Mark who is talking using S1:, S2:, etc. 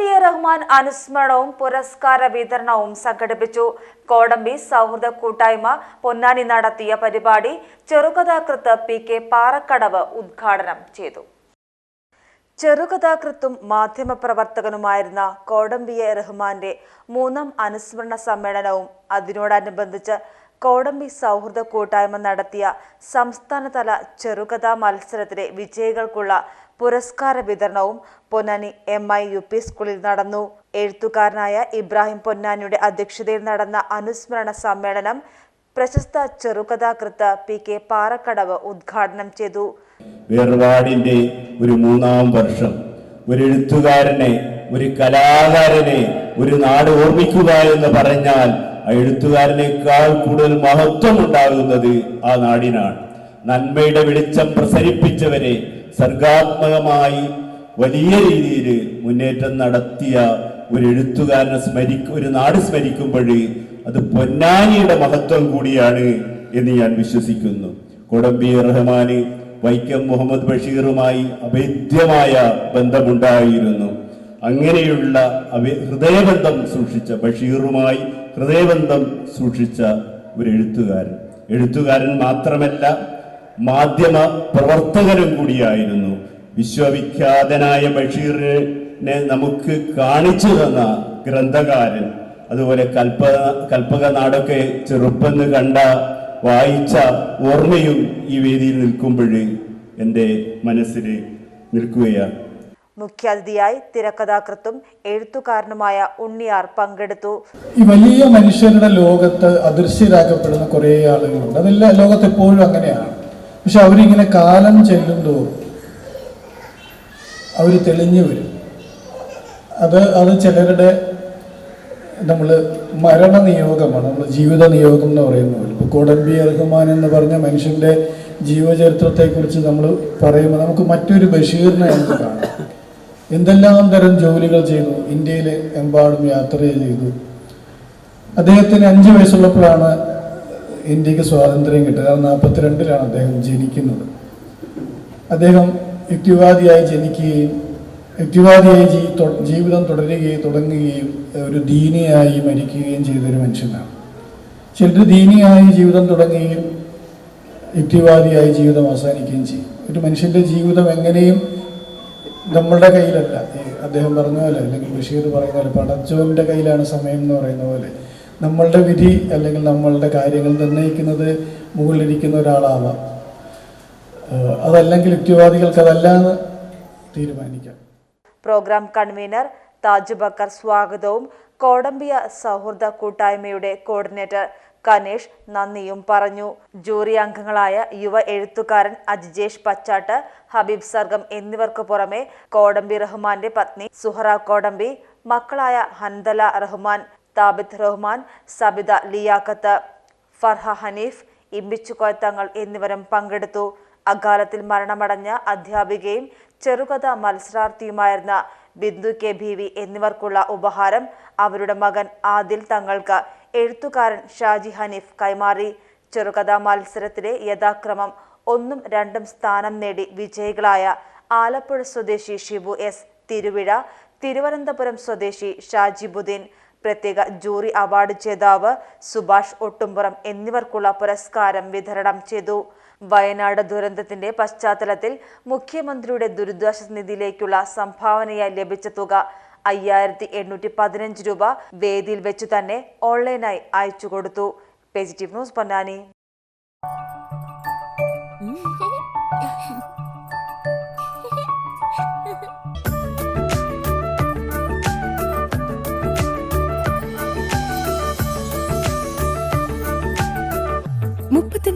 S1: കോടമ്പി A Rahman അനുസ്മരണവും പുരസ്കാര വിതരണവും സംഘടിപ്പിച്ചു. കോടമ്പി സൗഹൃദ കൂട്ടായ്മ പൊന്നാനി നടത്തിയ പരിപാടി ചെറുകഥാകൃത്ത് പി കെ പാറക്കടവ് ഉദ്ഘാടനം ചെയ്തു. ചെറുകഥാകൃത്തും മാധ്യമപ്രവർത്തകനുമായിരുന്ന കോടമ്പിയ റഹ്മാന്റെ മൂന്നാം അനുസ്മരണ സമ്മേളനവും അതിനോടനുബന്ധിച്ച് കോടമ്പി സൗഹൃദ കൂട്ടായ്മ നടത്തിയ സംസ്ഥാനതല ചെറുകഥാ മത്സരത്തിലെ വിജയികൾക്കുള്ള പുരസ്കാര വിതരണവും Ponnani M I U P സ്കൂളിൽ നടന്നു. എഴുത്തുകാരനായ ഇബ്രാഹിം പൊന്നാനിയുടെ അധ്യക്ഷതയിൽ നടന്ന അനുസ്മരണ സമ്മേളനം പ്രശസ്ത ചെറുകഥാകൃത്ത് പി കെ പാറക്കടവ് ഉദ്ഘാടനം ചെയ്തു.
S2: വേർപാടിന്റെ ഒരു മൂന്നാം വർഷം ഒരു എഴുത്തുകാരനെ ഒരു കലാകാരനെ ഒരു നാട് ഓർമ്മിക്കുക എന്ന് പറഞ്ഞാൽ എഴുത്തുകാരനേക്കാൾ കൂടുതൽ മഹത്വം ഉണ്ടാകുന്നത് ആ നാടിനാണ്. നന്മയുടെ വെളിച്ചം പ്രസരിപ്പിച്ചവരെ സർഗാത്മകമായി വലിയ രീതിയിൽ മുന്നേറ്റം നടത്തിയ ഒരു എഴുത്തുകാരനെ സ്മരിക്ക ഒരു നാട് സ്മരിക്കുമ്പോൾ അത് പൊന്നാനിയുടെ മഹത്വം കൂടിയാണ് എന്ന് ഞാൻ വിശ്വസിക്കുന്നു. കൊടമ്പി റഹ്മാന് വൈക്കം മുഹമ്മദ് ബഷീറുമായി അഭേദ്യമായ ബന്ധമുണ്ടായിരുന്നു. അങ്ങനെയുള്ള ഹൃദയബന്ധം സൂക്ഷിച്ച ബഷീറുമായി ഹൃദയബന്ധം സൂക്ഷിച്ച ഒരു എഴുത്തുകാരൻ. എഴുത്തുകാരൻ മാത്രമല്ല മാധ്യമ പ്രവർത്തകനും കൂടിയായിരുന്നു. വിശ്വവിഖ്യാതനായ ബഷീറിനെ നമുക്ക് കാണിച്ചു തന്ന ഗ്രന്ഥകാരൻ. അതുപോലെ കൽപ്പ കൽപ്പക നാടൊക്കെ ചെറുപ്പെന്ന് കണ്ട വായിച്ച ഓർമ്മയും ഈ വേദിയിൽ നിൽക്കുമ്പോൾ എന്റെ മനസ്സിൽ നിൽക്കുകയാണ്.
S1: മുഖ്യാതിഥിയായി തിരക്കഥാകൃത്തും എഴുത്തുകാരനുമായ ഉണ്ണിയാർ പങ്കെടുത്തു.
S3: ഈ വലിയ മനുഷ്യരുടെ ലോകത്ത് അദൃശ്യരാക്കപ്പെടുന്ന കുറേ ആളുകളുണ്ട്. അതെല്ലാം ലോകത്ത് എപ്പോഴും അങ്ങനെയാണ്. പക്ഷെ അവരിങ്ങനെ കാലം ചെല്ലുന്തോറും അവർ തെളിഞ്ഞു വരും. അത് അത് ചിലരുടെ നമ്മൾ മരണ നിയോഗമാണ് നമ്മൾ ജീവിത നിയോഗം എന്ന് പറയുന്നത് ഇപ്പോൾ കോടമ്പി റഹ്മാൻ എന്ന് പറഞ്ഞ മനുഷ്യന്റെ ജീവചരിത്രത്തെക്കുറിച്ച് നമ്മൾ പറയുമ്പോൾ നമുക്ക് മറ്റൊരു ബഷീറിനെ നമുക്ക് കാണാം. എന്തെല്ലാം തരം ജോലികൾ ചെയ്തു? ഇന്ത്യയിൽ എമ്പാടും യാത്ര ചെയ്തു. അദ്ദേഹത്തിന് അഞ്ച് വയസ്സുള്ളപ്പോഴാണ് ഇന്ത്യയ്ക്ക് സ്വാതന്ത്ര്യം കിട്ടുക കാരണം നാൽപ്പത്തിരണ്ടിലാണ് അദ്ദേഹം ജനിക്കുന്നത്. അദ്ദേഹം യുക്തിവാദിയായി ജനിക്കുകയും യുക്തിവാദിയായി ജീ ജീവിതം തുടരുകയും തുടങ്ങുകയും ഒരു ദീനിയായി മരിക്കുകയും ചെയ്തൊരു മനുഷ്യനാണ്. ചിലർ ദീനിയായി ജീവിതം തുടങ്ങുകയും യുക്തിവാദിയായി ജീവിതം അവസാനിക്കുകയും ചെയ്യും. ഒരു മനുഷ്യന്റെ ജീവിതം എങ്ങനെയും നമ്മളുടെ കയ്യിലല്ല. അദ്ദേഹം പറഞ്ഞ പോലെ അല്ലെങ്കിൽ ബഷീർ പറയുന്ന പോലെ പടച്ചോന്റെ കയ്യിലാണ് സമയം എന്ന് പറയുന്ന പോലെ. നമ്മളുടെ വിധി അല്ലെങ്കിൽ നമ്മളുടെ കാര്യങ്ങൾ നിർണയിക്കുന്നത് മുകളിലിരിക്കുന്ന ഒരാളാവാം. അതല്ലെങ്കിൽ യുക്തിവാദികൾക്ക് അതല്ല എന്ന് തീരുമാനിക്കാം.
S1: പ്രോഗ്രാം കൺവീനർ താജ് ബക്കർ സ്വാഗതവും കോടമ്പിയ സൗഹൃദ കൂട്ടായ്മയുടെ കോർഡിനേറ്റർ കനേഷ് നന്ദിയും പറഞ്ഞു. ജൂറി അംഗങ്ങളായ യുവ എഴുത്തുകാരൻ അജിജേഷ് പച്ചാട്ട് ഹബീബ് സർഗം എന്നിവർക്ക് പുറമെ കോടമ്പി റഹ്മാന്റെ പത്നി സുഹറ കോടമ്പി മക്കളായ ഹൻദല റഹ്മാൻ താബിദ് റഹ്മാൻ സബിത ലിയാക്കത്ത് ഫർഹ ഹനീഫ് ഇമ്പിച്ചുകോയത്തങ്ങൾ എന്നിവരും പങ്കെടുത്തു. അകാലത്തിൽ മരണമടഞ്ഞ അധ്യാപികയും ചെറുകഥ മത്സരാർത്ഥിയുമായിരുന്ന ബിന്ദു കെ. ഭീവി എന്നിവർക്കുള്ള ഉപഹാരം അവരുടെ മകൻ ആദിൽ തങ്ങൾക്ക്. എഴുത്തുകാരൻ ഷാജി ഹനീഫ് കൈമാറി. ചെറുകഥാ മത്സരത്തിലെ യഥാക്രമം ഒന്നും രണ്ടും സ്ഥാനം നേടി വിജയികളായ ആലപ്പുഴ സ്വദേശി ഷിബു എസ് തിരുവിഴ തിരുവനന്തപുരം സ്വദേശി ഷാജിബുദ്ദീൻ പ്രത്യേക ജൂറി അവാർഡ് ജേതാവ് സുഭാഷ് ഒട്ടുംപുറം എന്നിവർക്കുള്ള പുരസ്കാരം വിതരണം ചെയ്തു. വയനാട് ദുരന്തത്തിന്റെ പശ്ചാത്തലത്തിൽ മുഖ്യമന്ത്രിയുടെ ദുരിതാശ്വാസ നിധിയിലേക്കുള്ള സംഭാവനയായി ലഭിച്ച തുക അയ്യായിരത്തി എണ്ണൂറ്റി പതിനഞ്ച് രൂപ വേദിയിൽ വെച്ചു തന്നെ ഓൺലൈനായി അയച്ചു കൊടുത്തു. Positive news Ponnani.